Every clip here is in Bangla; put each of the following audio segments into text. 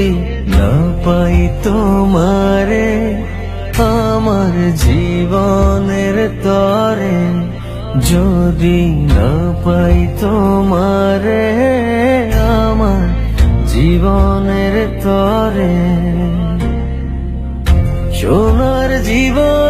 যদি না পাই তোমারে, আমার জীবনের তরে। যদি না পাই তোমারে, আমার জীবনের তরে। সোনার জীবন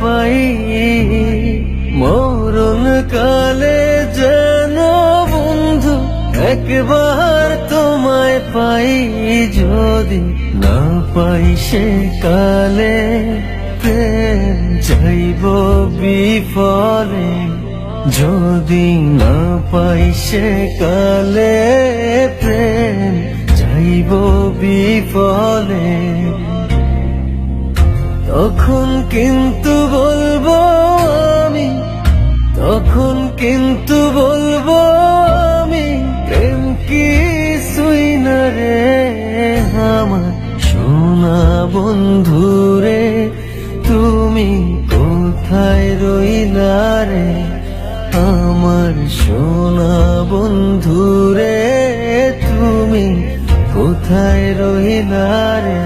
পাই মরণ কালে যেন বন্ধু একবার তোমায় পাই, যদি না পাই সে কালে প্রেম যাইব বিফলে যদি না পাই সে কালে প্রেম যাইব বিফলে তখন কিন্তু বলব আমি, তখন কিন্তু বলব আমি, প্রেম কি সুই না রে আমার? সোনা বন্ধু রে, তুমি কোথায় রইলা রে? আমার সোনা বন্ধু রে, তুমি কোথায় রইলা রে?